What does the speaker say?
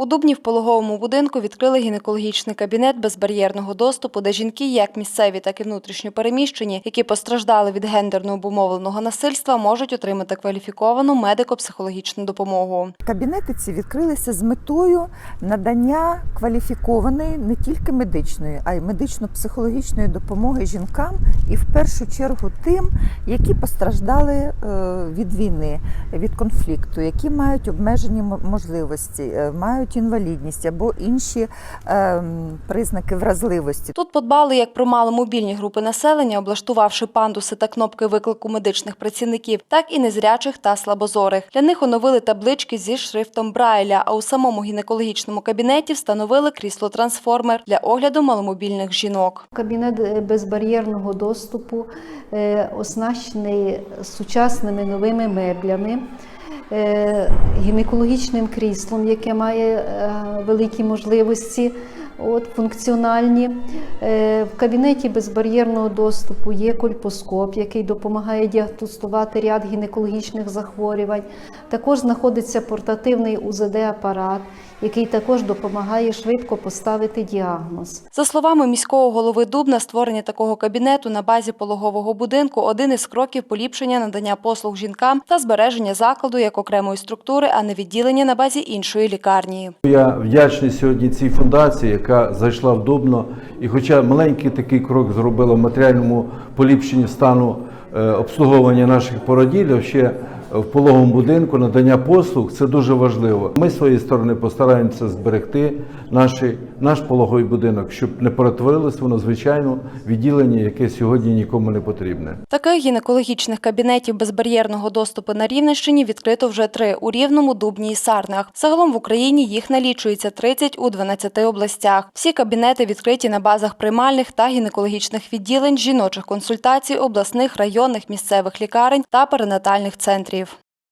У Дубні в пологовому будинку відкрили гінекологічний кабінет безбар'єрного доступу, де жінки, як місцеві, так і внутрішньо переміщені, які постраждали від гендерно обумовленого насильства, можуть отримати кваліфіковану медико-психологічну допомогу. Кабінети ці відкрилися з метою надання кваліфікованої не тільки медичної, а й медично-психологічної допомоги жінкам і в першу чергу тим, які постраждали е, від війни, від конфлікту, які мають обмежені можливості, е, мають інвалідність або інші е, признаки вразливості. Тут подбали як про маломобільні групи населення, облаштувавши пандуси та кнопки виклику медичних працівників, так і незрячих та слабозорих. Для них оновили таблички зі шрифтом Брайля, а у самому гінекологічному кабінеті встановили крісло-трансформер для огляду маломобільних жінок. Кабінет е, безбар'єрного доступу е, оснащений сучасними новими меблями, гінекологічним кріслом, яке має е, великі можливості. От, функціональні. Е, В кабінеті безбар'єрного доступу є кольпоскоп, який допомагає діагностувати ряд гінекологічних захворювань. Також знаходиться портативний УЗД-апарат, який також допомагає швидко поставити діагноз. За словами міського голови Дубна, створення такого кабінету на базі пологового будинку один із кроків поліпшення надання послуг жінкам та збереження закладу як окремої структури, а не відділення на базі іншої лікарні. Я вдячний сьогодні цій фундації, яка зайшла в Дубно, і хоча маленький такий крок зробила в матеріальному поліпшенні стану е, обслуговування наших породілів, ще в пологовому будинку надання послуг це дуже важливо. Ми з своєї сторони постараємося зберегти наші, наш пологовий будинок, щоб не перетворилось воно звичайно відділення, яке сьогодні нікому не потрібне. Таких гінекологічних кабінетів безбар'єрного доступу на Рівненщині відкрито вже три у Рівному, Дубні і Сарнах. Загалом в Україні їх налічується 30 у 12 областях. Всі кабінети відкриті на базах приймальних та гінекологічних відділень, жіночих консультацій, обласних, районних, місцевих лікарень та перинатальних центрів.